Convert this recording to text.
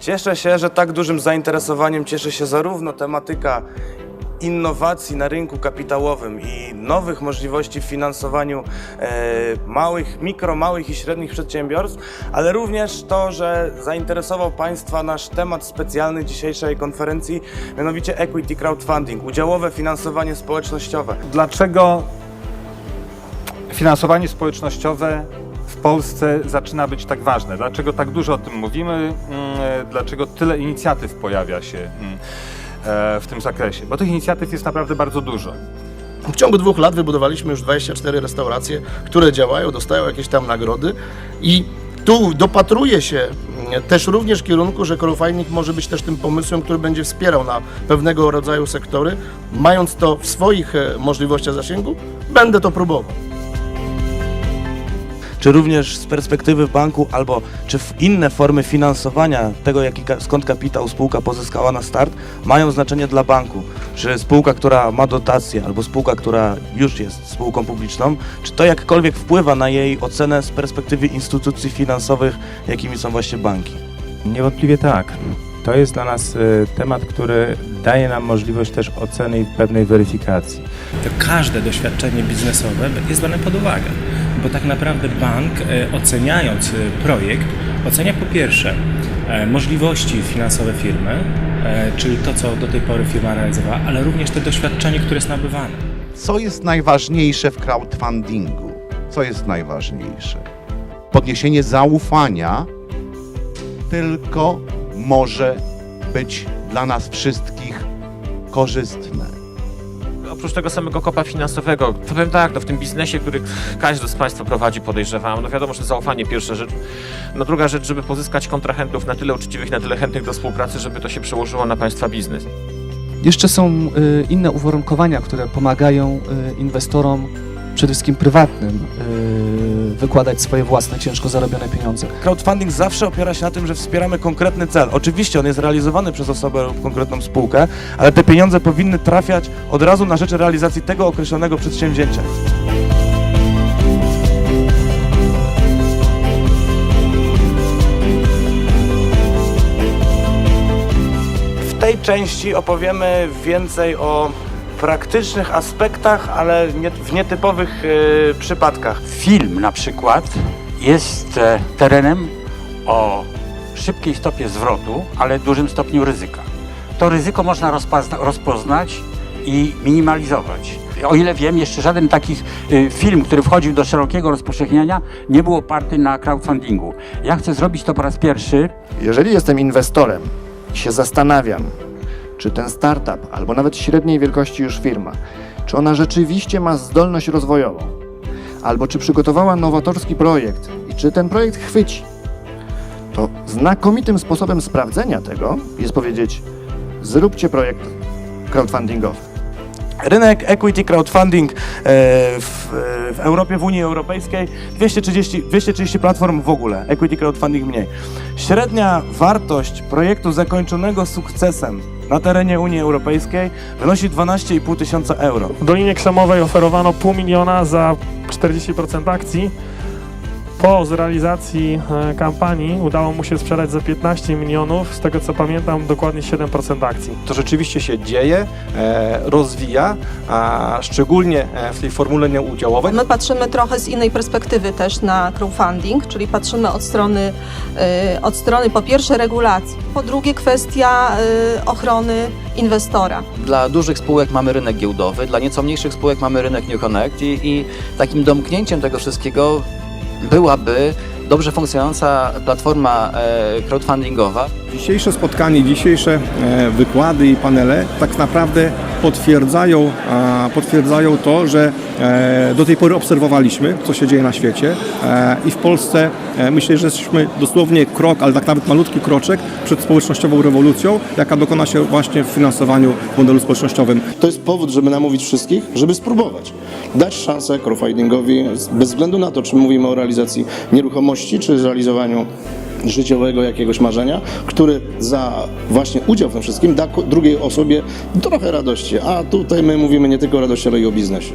Cieszę się, że tak dużym zainteresowaniem cieszy się zarówno tematyka innowacji na rynku kapitałowym i nowych możliwości w finansowaniu e, małych, mikro, małych i średnich przedsiębiorstw, ale również to, że zainteresował Państwa nasz temat specjalny dzisiejszej konferencji, mianowicie Equity Crowdfunding, udziałowe finansowanie społecznościowe. Dlaczego finansowanie społecznościowe w Polsce zaczyna być tak ważne? Dlaczego tak dużo o tym mówimy? Mm, e, Dlaczego tyle inicjatyw pojawia się mm, e, w tym zakresie? Bo tych inicjatyw jest naprawdę bardzo dużo. W ciągu dwóch lat wybudowaliśmy już 24 restauracje, które działają, dostają jakieś tam nagrody i tu dopatruje się mm, też również kierunku, że crowdfunding może być też tym pomysłem, który będzie wspierał na pewnego rodzaju sektory. Mając to w swoich e, możliwościach zasięgu, będę to próbował. Czy również z perspektywy banku, albo czy inne formy finansowania tego, jaki, skąd kapitał spółka pozyskała na start, mają znaczenie dla banku. Czy spółka, która ma dotację, albo spółka, która już jest spółką publiczną, czy to jakkolwiek wpływa na jej ocenę z perspektywy instytucji finansowych, jakimi są właśnie banki? Niewątpliwie tak. To jest dla nas y, temat, który daje nam możliwość też oceny i pewnej weryfikacji. to każde doświadczenie biznesowe jest brane pod uwagę, bo tak naprawdę bank e, oceniając e, projekt, ocenia po pierwsze możliwości finansowe firmy, czyli to, co do tej pory firma realizowała, ale również te doświadczenie, które jest nabywane. Co jest najważniejsze w crowdfundingu? Co jest najważniejsze? Podniesienie zaufania tylko może być dla nas wszystkich korzystne. Oprócz tego samego kopa finansowego, to powiem tak, no w tym biznesie, który każdy z Państwa prowadzi, podejrzewam, no wiadomo, że zaufanie pierwsza rzecz. No druga rzecz, żeby pozyskać kontrahentów na tyle uczciwych, na tyle chętnych do współpracy, żeby to się przełożyło na Państwa biznes. Jeszcze są y, inne uwarunkowania, które pomagają y, inwestorom, przede wszystkim prywatnym, y, wykładać swoje własne, ciężko zarobione pieniądze. Crowdfunding zawsze opiera się na tym, że wspieramy konkretny cel. Oczywiście on jest realizowany przez osobę lub konkretną spółkę, ale te pieniądze powinny trafiać od razu na rzecz realizacji tego określonego przedsięwzięcia. W tej części opowiemy więcej o praktycznych aspektach, ale w nietypowych e, przypadkach. Film na przykład jest e, terenem o szybkiej stopie zwrotu, ale dużym stopniu ryzyka. To ryzyko można rozpoznać i minimalizować. O ile wiem, jeszcze żaden taki y, film, który wchodził do szerokiego rozpowszechniania, nie był oparty na crowdfundingu. Ja chcę zrobić to po raz pierwszy Jeżeli jestem inwestorem i się zastanawiam, czy ten startup, albo nawet średniej wielkości już firma, czy ona rzeczywiście ma zdolność rozwojową, albo czy przygotowała nowatorski projekt i czy ten projekt chwyci, to znakomitym sposobem sprawdzenia tego jest powiedzieć: zróbcie projekt crowdfundingowy. Rynek equity crowdfunding e, w, e, w Europie, w Unii Europejskiej 230, 230 platform w ogóle, equity crowdfunding mniej. Średnia wartość projektu zakończonego sukcesem na terenie Unii Europejskiej wynosi 12,5 tysiąca euro. Dolinie Krzemowej oferowano pół miliona za 40% akcji. Po zrealizacji e, kampanii udało mu się sprzedać za 15 milionów, z tego co pamiętam dokładnie 7% akcji. to rzeczywiście się dzieje, e, rozwija, a szczególnie e, w tej formule nieudziałowej. My patrzymy trochę z innej perspektywy też na crowdfunding, czyli patrzymy od strony, od strony po pierwsze regulacji, po drugie kwestia ochrony inwestora. Dla dużych spółek mamy rynek giełdowy, dla nieco mniejszych spółek mamy rynek New Connect i, i takim domknięciem tego wszystkiego byłaby dobrze funkcjonująca platforma e, crowdfundingowa, Dzisiejsze spotkanie, dzisiejsze e, wykłady i panele tak naprawdę potwierdzają, potwierdzają to, że e, do tej pory obserwowaliśmy, co się dzieje na świecie e, i w Polsce e, myślę, że jesteśmy dosłownie krok, ale tak nawet malutki kroczek przed społecznościową rewolucją, jaka dokona się właśnie w finansowaniu w modelu społecznościowym. To jest powód, żeby namówić wszystkich, żeby spróbować. Dać szansę crowdfundingowi, bez względu na to, czy mówimy o realizacji nieruchomości, czy realizowaniu życiowego jakiegoś marzenia, który za właśnie udział w tym wszystkim da drugiej osobie trochę radości. A tutaj my mówimy nie tylko o radości, ale i o biznesie.